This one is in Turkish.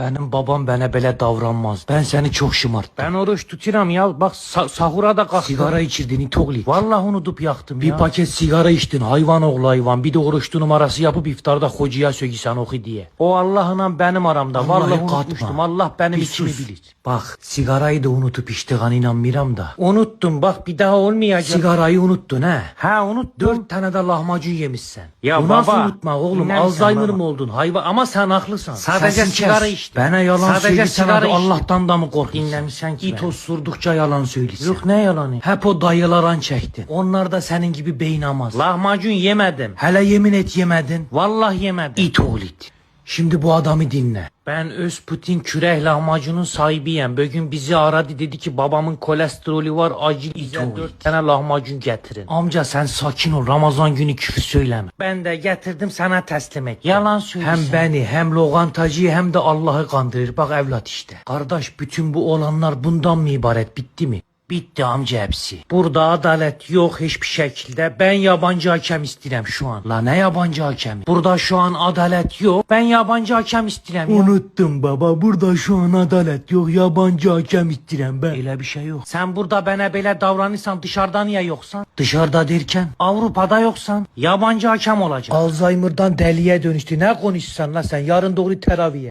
Benim babam bana böyle davranmaz. Ben seni çok şımarttım. Ben oruç tuturam ya. Bak sa- sahura da kalktım. Sigara içirdin itogli. Vallahi unutup yaktım Bir paket sigara içtin hayvan oğlu hayvan. Bir de oruçlu numarası yapıp iftarda hocaya sögisen oku diye. O Allah'la benim aramda. Vallahi Vallahi unutmuştum. Allah benim Bir içimi bilir. Bak sigarayı da unutup içtiğine inanmıram da. Unuttum bak bir daha olmayacak. Sigarayı unuttun ha. Ha unuttum. Dört tane de lahmacun yemişsin. Ya Bu nasıl baba, unutma oğlum? Alzheimer mı oldun? Hayvan ama sen haklısın. Sadece sigara kes. İçtim. Bana yalan Sadece sigara hadi içtim. Allah'tan da mı korkuyorsun? Dinlemişsen ki İt osurdukça yalan söylesin. Yok ne yalanı? Hep o dayılaran çektin. Onlar da senin gibi beyin amaz. Lahmacun yemedim. Hele yemin et yemedin. Vallahi yemedim. İt oğul it. Şimdi bu adamı dinle. Ben Özputin küreh lahmacunun sahibiyim. Bugün bizi aradı dedi ki babamın kolesterolü var acil bize dört tane lahmacun getirin. Amca sen sakin ol Ramazan günü küfür söyleme. Ben de getirdim sana teslim et. Yalan söylüyorsun. Hem beni hem lokantacıyı hem de Allah'ı kandırır. Bak evlat işte. Kardeş bütün bu olanlar bundan mı ibaret bitti mi? Bitti amca hepsi. Burada adalet yok hiçbir şekilde. Ben yabancı hakem istirem şu an. La ne yabancı hakemi? Burada şu an adalet yok. Ben yabancı hakem istirem ya. Unuttum baba. Burada şu an adalet yok. Yabancı hakem istirem ben. Öyle bir şey yok. Sen burada bana böyle davranırsan dışarıda niye yoksan? Dışarıda derken Avrupa'da yoksan yabancı hakem olacak. Alzheimer'dan deliye dönüştü. Ne konuşsan la sen yarın doğru teraviye.